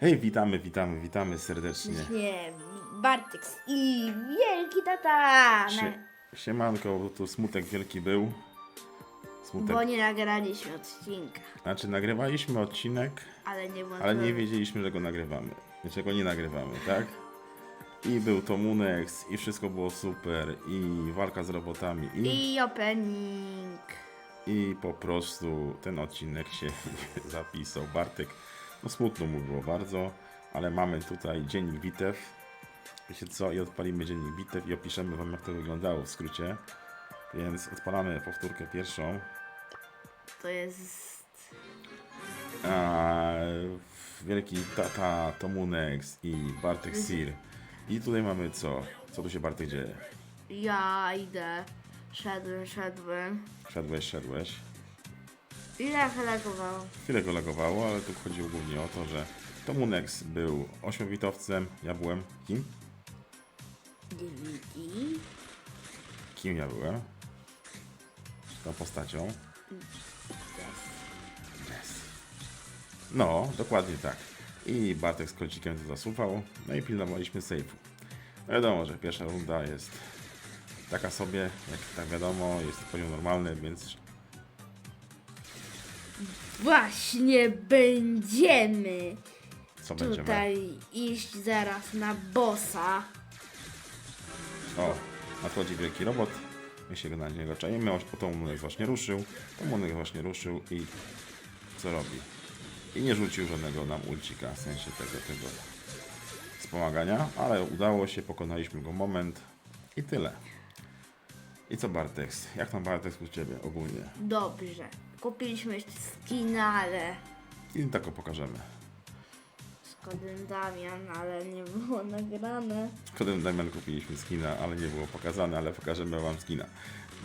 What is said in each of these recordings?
Hej, witamy, witamy, witamy serdecznie. Nie, Bartek i wielki tata. Sie, siemanko, bo tu smutek wielki był. Smutek. Bo nie nagraliśmy odcinka, Znaczy, nagrywaliśmy odcinek, ale nie ale nie wiedzieliśmy, że go nagrywamy. Znaczy, go nie nagrywamy, tak? I był to Munex, i wszystko było super, i walka z robotami, i, I opening. i po prostu ten odcinek się nie zapisał. Bartek, no smutno mu było bardzo, ale mamy tutaj dziennik bitew. Wiecie co? I odpalimy dziennik bitew i opiszemy wam, jak to wyglądało w skrócie. Więc odpalamy powtórkę pierwszą. To jest... A, wielki tata Tomunex i Bartek Sir. I tutaj mamy co? Co tu się Bartek dzieje? Ja idę. Szedłem, szedłem. Szedłeś, szedłeś. Ile chalakowało? Chwilę go lagowało, ale tu chodziło głównie o to, że Tomunex był ośmiowitowcem, ja byłem kim? DVD. Kim ja byłem? Tą postacią? Yes. No, dokładnie tak. I Bartek z kocikiem to zasuwał, no i pilnowaliśmy sejfu. No wiadomo, że pierwsza runda jest taka sobie, jak tak wiadomo, jest poziom normalny, więc Właśnie będziemy co będziemy? tutaj iść zaraz na bossa. O, nadchodzi wielki robot, my się na niego czajemy, o to Munek właśnie ruszył, to Munek właśnie ruszył i co robi? I nie rzucił żadnego nam ulcika, w sensie tego, tego wspomagania, ale udało się, pokonaliśmy go moment i tyle. I co Bartex? Jak tam Bartex u Ciebie ogólnie? Dobrze. Kupiliśmy jeszcze skina, ale I tak go pokażemy. z kodem Damian, ale nie było nagrane. Kodem Damian kupiliśmy skina, ale nie było pokazane, ale pokażemy wam skina.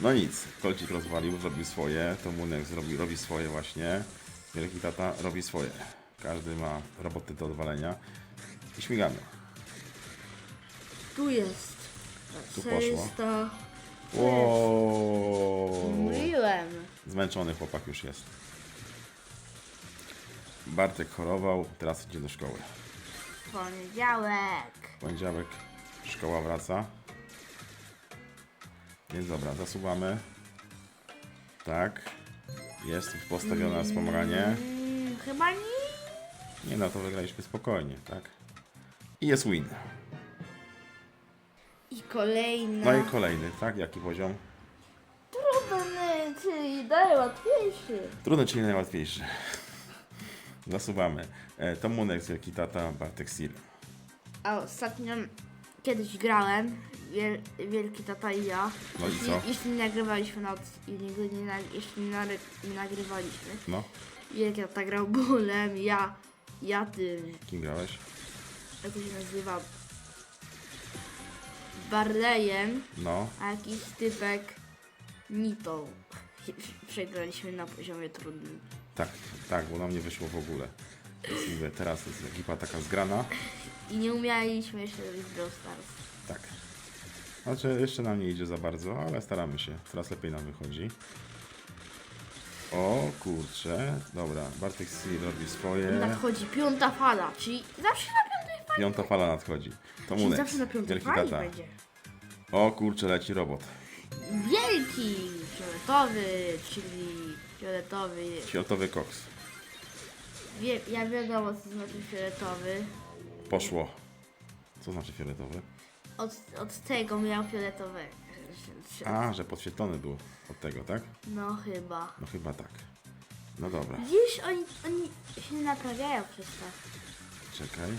No nic, Kolcik rozwalił, zrobił swoje, to Munek zrobi, robi swoje właśnie. Wielki tata robi swoje. Każdy ma roboty do odwalenia. I śmigamy. Tu jest. Tu poszło. 400. Wow. Mówiłem. Zmęczony chłopak już jest. Bartek chorował, teraz idzie do szkoły. Poniedziałek. Poniedziałek szkoła wraca. Więc dobra, zasuwamy. Tak. Jest postawione wspomaganie. Mm, chyba nie. Nie no, to wygraliśmy spokojnie, tak? I jest win. I kolejna. No i kolejny, tak? Jaki poziom? Trudny, czyli najłatwiejszy. Trudny, czyli najłatwiejszy. Zasuwamy. E, Munek, Wielki Tata, Bartek Sil. A ostatnio kiedyś grałem. Wiel, wielki tata i ja. No i Jeśli- co? Jeśli nie nagrywaliśmy na od- i nie, nie, nag- jeśli nie, nagry- nie nagrywaliśmy. No, Wielki tata grał bólem, ja, ja tym, kim grałeś? jak to się nazywa, Barleyem, No, a jakiś typek Nitą. Przegraliśmy na poziomie trudnym. tak, tak, bo nam nie wyszło w ogóle. Więc teraz jest ekipa taka zgrana. I nie umieliśmy jeszcze robić Brawl Stars. Tak. Znaczy, jeszcze nam nie idzie za bardzo, ale staramy się. Coraz lepiej nam wychodzi. O kurczę. Dobra, Bartek Sil robi swoje. Nadchodzi piąta fala, czyli zawsze na fali. Piąta fala nadchodzi. To Czyli zawsze na piątej wielki fali tata. będzie. O kurczę, leci robot. Wielki, fioletowy, czyli fioletowy. Fioletowy koks. Wie, ja wiadomo co znaczy fioletowy. Poszło. Co znaczy fioletowy? Od, od tego miał fioletowe. A, że podświetlony był od tego, tak? No chyba. No chyba tak. No dobra, Dziś oni, oni się naprawiają przez to. czekaj.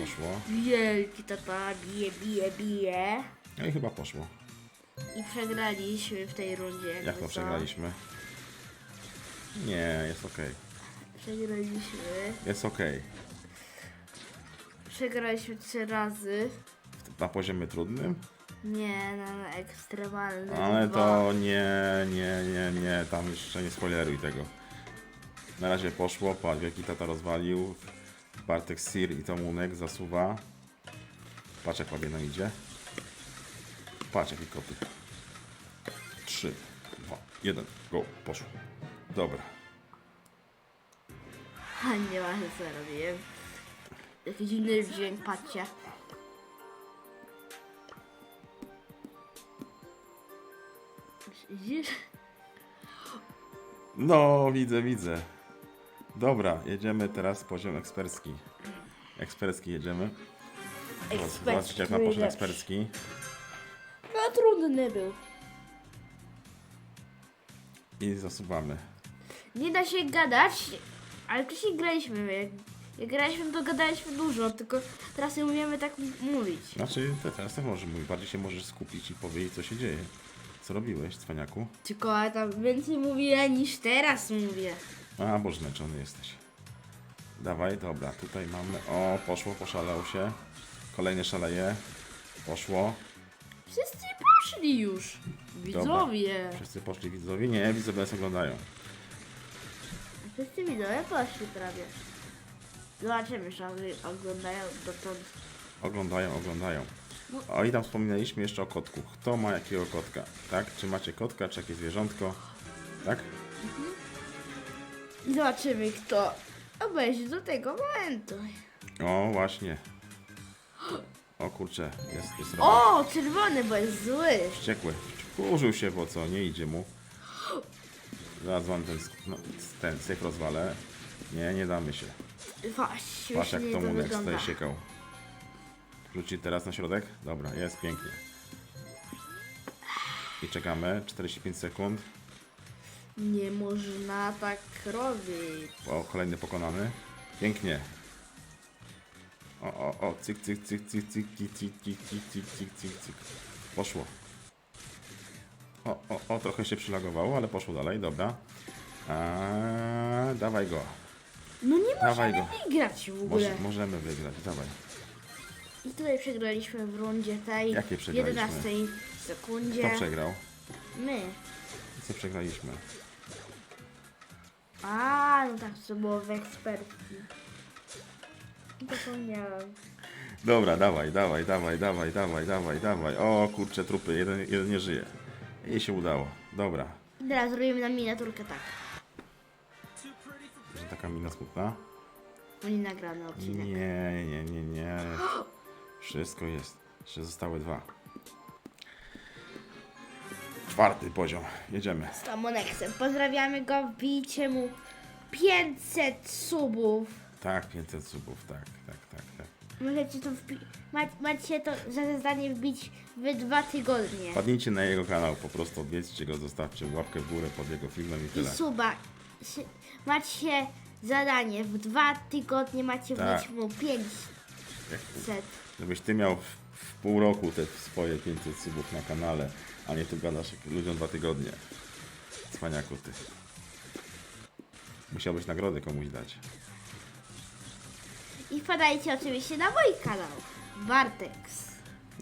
Poszło. Wielki tata bije, bije, bije. No i chyba poszło. I przegraliśmy w tej rundzie. jakby Jak to co. przegraliśmy? Nie, jest okej. Przegraliśmy. Jest okej. Przegraliśmy trzy razy. Na poziomie trudnym? Nie, na, na ekstremalnym. Ale to nie, nie, nie, nie, tam jeszcze nie spoileruj tego. Na razie poszło, patrz, wielki tata rozwalił. Bartek Sir i Tomunek zasuwa. Patrz jak ładnie nam idzie. Patrz jaki koty. 3, 2, 1, go, poszło. Dobra. A nie ma co robiłem. Jaki dziwny dźwięk, patrzcie. Widzisz? No, widzę, widzę. Dobra, jedziemy teraz poziom ekspercki. Ekspercki jedziemy. Zobaczcie jak na poziom najlepszy. ekspercki. No trudny był. I zasuwamy. Nie da się gadać, ale wcześniej graliśmy. Jak, jak graliśmy, to gadaliśmy dużo, tylko teraz nie umiemy tak m- mówić. Znaczy, te- teraz też możesz mówić. Bardziej się możesz skupić i powiedzieć, co się dzieje. Co robiłeś, cwaniaku? Tylko ja tam więcej mówię niż teraz mówię. A, bo zmęczony jesteś. Dawaj, dobra, tutaj mamy... O, poszło, poszalał się. Kolejny szaleje. Poszło. Wszyscy poszli już. Widzowie. Wszyscy poszli widzowie? Nie, widzowie nas oglądają. Wszyscy widzowie poszli prawie. Zobaczymy, że oni oglądają dotąd. Oglądają, oglądają. O i tam wspominaliśmy jeszcze o kotku. Kto ma jakiego kotka? Tak? Czy macie kotka, czy jakieś zwierzątko? Tak? I zobaczymy, kto obejrzy do tego momentu. O, właśnie. O kurczę, jest, jest. O, czerwony, bo jest zły. Wściekły. Wkurzył się, bo co, nie idzie mu. Zaraz wam ten, sk- no, ten safe rozwalę. Nie, nie damy się. Właśnie, Patrz jak nie to to Munek wygląda. tutaj siekał. Rzuci teraz na środek? Dobra, jest pięknie. I czekamy, 45 sekund. Nie można tak robić. O, kolejny pokonany. Pięknie. O, o, o, cyk, cyk, cyk, cyk, cyk, cyk, cyk, cyk, cyk, cyk, cyk, cyk, cyk. Poszło. O, o, o, trochę się przylagowało, ale poszło dalej, dobra. A, dawaj go. No nie Dawaj możemy go. wygrać w ogóle. Może, możemy wygrać, dawaj. I tutaj przegraliśmy w rundzie tej Jakie przegraliśmy? 11 sekundzie. Kto przegrał? My. Co przegraliśmy? A, no tak, to było w ekspertki. Zapomniałam. Dobra, dawaj, dawaj, dawaj, dawaj, dawaj, dawaj, dawaj. O, kurczę, trupy, jeden, jeden nie żyje. Jej się udało. Dobra. Teraz zrobimy na miniaturkę tak. Że taka mina smutna? Nagrany odcinek. Nie, nie, nie, nie. Wszystko jest. Jeszcze zostały dwa. Czwarty poziom. Jedziemy. Z Tamoneksem. Pozdrawiamy go, wbijcie mu 500 subów. Tak, 500 subów, tak, tak, tak, tak. Możecie to wbi- ma- macie to za zadanie wbić w dwa tygodnie. Wpadnijcie na jego kanał, po prostu odwiedźcie go, zostawcie łapkę w górę pod jego filmem i I tyle. suba. Si- Macie zadanie, w dwa tygodnie macie Tak. wbić mu 500. Jak, żebyś ty miał w, pół roku te swoje 500 subów na kanale, a nie tu gadasz ludziom dwa tygodnie. Cwaniaku ty. Musiałbyś nagrodę komuś dać. I wpadajcie oczywiście na mój kanał. Bartex.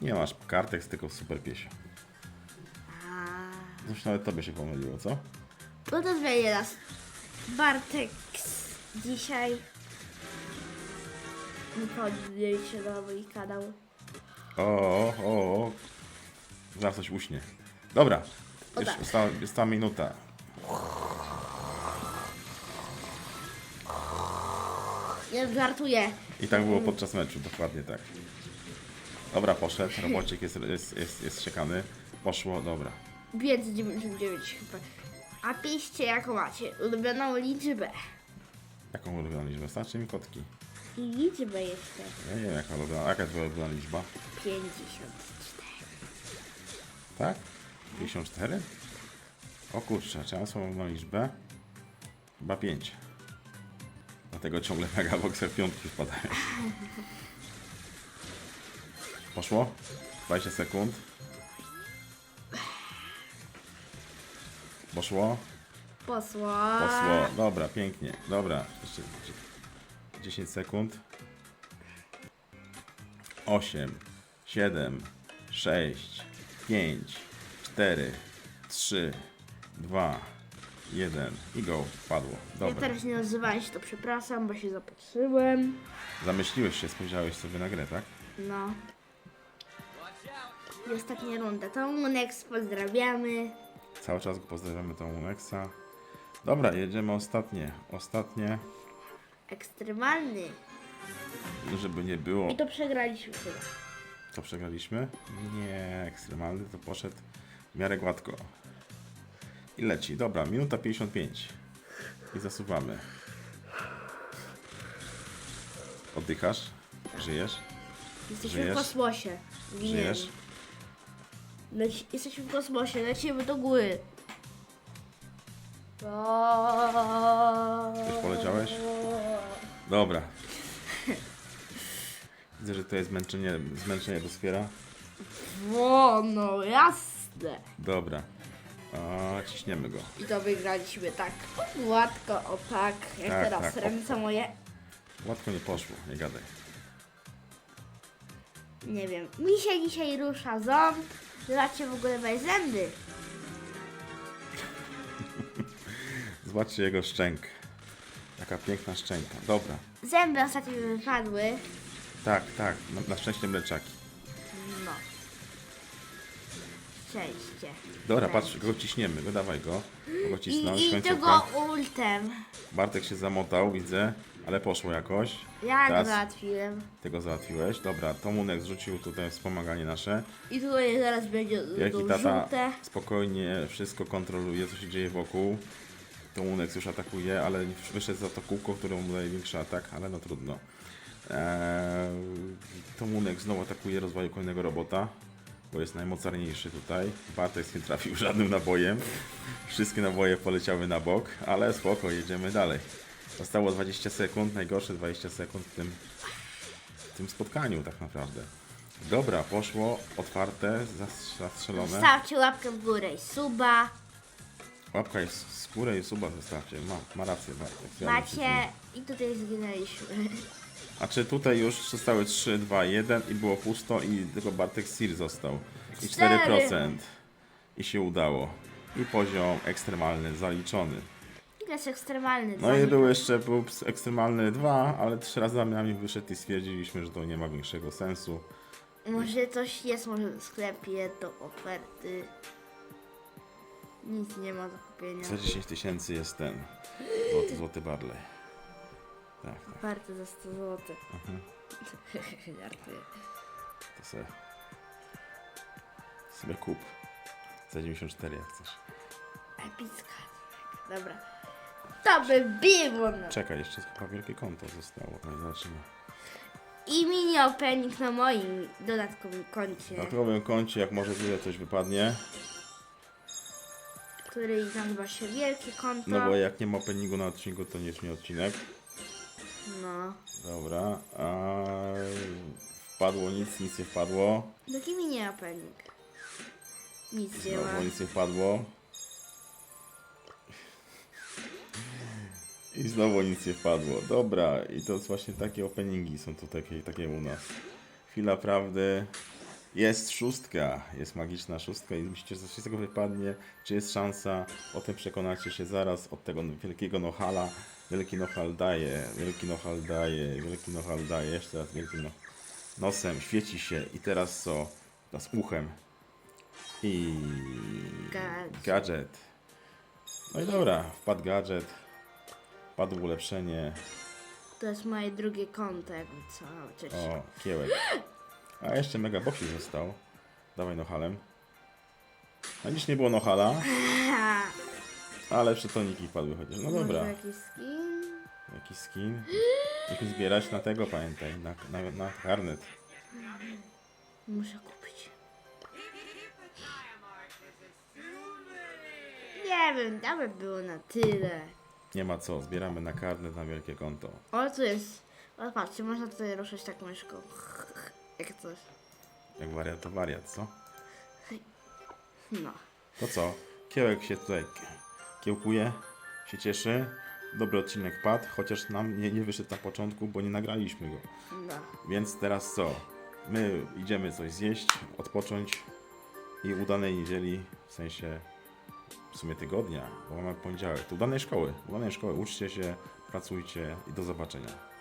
Nie masz kartek, tylko super piesio. Zresztą nawet tobie się pomyliło, co? no to zmienię nas. Bartex. Dzisiaj. Nie wpadajcie na mój kanał. O, o, o. Zaraz coś uśnie. Dobra. O Już tak. została, została minuta. Nie żartuję. I tak było podczas meczu, dokładnie tak. Dobra, poszedł. Robocik jest, jest, jest, jest siekany. Poszło, dobra. 599 chyba. A piszcie jaką macie ulubioną liczbę. Jaką ulubioną liczbę? Starczy mi kotki. I liczbę jeszcze. Ja nie wiem, jaka, ulubiona, jaka jest twoja ulubiona liczba. 54. Tak? 54? O kurczę, swoją ulubioną liczbę? Chyba 5. Dlatego ciągle megaboxer piątki wpadają. Poszło? 20 sekund. Poszło? Posło. Dobra, pięknie. Dobra, jeszcze 10 sekund. 8, 7, 6, 5, 4, 3, 2, 1 i go. Padło. Jak Dobra. teraz nie nazywałem się, to przepraszam, bo się zapatrzyłem. Zamyśliłeś się, spojrzałeś sobie na grę, tak? No. I ostatnia runda. To Munex pozdrawiamy. Cały czas go pozdrawiamy tą Unexa. Dobra, jedziemy ostatnie. Ostatnie. Ekstremalny. Żeby nie było. I to przegraliśmy chyba. To przegraliśmy? Nie, ekstremalny to poszedł w miarę gładko. I leci. Dobra, minuta 55. I zasuwamy. Oddychasz? Żyjesz? Jesteśmy Żyjesz? w kosmosie. Giniemy. Żyjesz? Leci, jesteśmy w kosmosie, lecimy do góry. Już poleciałeś? Dobra. Widzę, że to jest zmęczenie, zmęczenie doskwiera. O, no jasne. Dobra. A, ciśniemy go. I to wygraliśmy tak gładko, o tak. Jak Tak, teraz tak, o. ręce moje. Łatwo nie poszło, nie gadaj. Nie wiem. Mi się dzisiaj rusza ząb. Zobaczcie w ogóle moje zęby. Zobaczcie jego szczęk. Jaka piękna szczęka. Dobra. Zęby ostatnio wypadły. Tak, tak. Na, na szczęście mleczaki. No. Szczęście. Dobra, patrz, go ciśniemy. Go dawaj go. Go cisnąć. I, i końcówka. tego ultem. Bartek się zamotał, widzę. Ale poszło jakoś. Jak Teraz załatwiłem. tego załatwiłeś. Dobra, Tomunek zrzucił tutaj wspomaganie nasze. I tutaj zaraz będzie Wielki to tata żółte. spokojnie wszystko kontroluje, co się dzieje wokół. Tomunek już atakuje, ale wyszedł za to kółko, które mu daje większy atak, ale no trudno. Eee, Tomunek znowu atakuje, rozwalił kolejnego robota, bo jest najmocarniejszy tutaj. Bartek nie trafił żadnym nabojem. Wszystkie naboje poleciały na bok, ale spoko, jedziemy dalej. Zostało 20 sekund, najgorsze 20 sekund w tym, w tym spotkaniu tak naprawdę. Dobra, poszło, otwarte, zas- zastrzelone. Stawcie łapkę w górę i suba. Łapka jest z górę i suba zostawcie. Ma, ma rację, Bartek. Ja Macie. myślę, I tutaj zginęliśmy. A czy tutaj już zostały 3, 2, 1 i było pusto i tylko Bartek Sir został. I Cztery. 4%. I się udało. I poziom ekstremalny zaliczony. Jest ekstremalny. No i był jeszcze był ekstremalny 2, ale trzy razy na mnie wyszedł i stwierdziliśmy, że to nie ma większego sensu. Może coś jest może w sklepie do oferty. Nic nie ma do kupienia. Za 10 tysięcy jest ten złoty, złoty Barley. Tak, tak. Oferty za 100 zł. Mhm. Żartuję. To sobie, sobie kup. Za 94 jak chcesz. Epicka. Dobra. To by było. No. Czekaj, jeszcze chyba wielkie konto zostało. No i zobaczymy. I mini opening na moim dodatkowym koncie, Na dodatkowym koncie, jak może tyle coś wypadnie. Który nazywa się Wielkie Konto. No bo jak nie ma openingu na odcinku, to nie jest nie odcinek. No. Dobra. A wpadło nic, nic nie wpadło. Taki mini opening. Nic nie ma. Znowu nic nie wpadło. I znowu nic nie wpadło. Dobra, i to jest właśnie takie openingi są tu takie, takie u nas. Chwila prawdy. Jest szóstka, jest magiczna szóstka i myślicie, że coś z tego wypadnie, czy jest szansa, o tym przekonacie się zaraz od tego wielkiego nohala. Wielki nohal daje, wielki nohal daje, wielki nohal daje, jeszcze raz wielki no nosem, świeci się i teraz co? Teraz uchem. I Gadżet. No i dobra, wpadł gadżet, wpadło ulepszenie, To jest moje drugie konto, jakby co. Cześć. o, kiełek. A jeszcze mega boxy został. Dawaj nohalem. A dziś nie było nohala, ale przytoniki wpadły chociaż. No dobra, Może jakiś skin? jaki skin. Musimy zbierać na tego, pamiętaj, na, na, na karnet. Muszę kupić. Nie wiem, by było na tyle. Nie ma co, zbieramy na karnet na wielkie konto. O, tu jest. O, patrzcie, można tutaj ruszać tak myszką. Jak coś. Jak wariat to wariat, co? No. To co? Kiełek się tutaj kiełkuje, się cieszy. Dobry odcinek padł, chociaż nam nie, nie wyszedł na początku, bo nie nagraliśmy go. No. Więc teraz co? My idziemy coś zjeść, odpocząć i udanej niedzieli, w sensie w sumie tygodnia, bo mamy poniedziałek. To udanej szkoły, udanej szkoły. Uczcie się, pracujcie i do zobaczenia.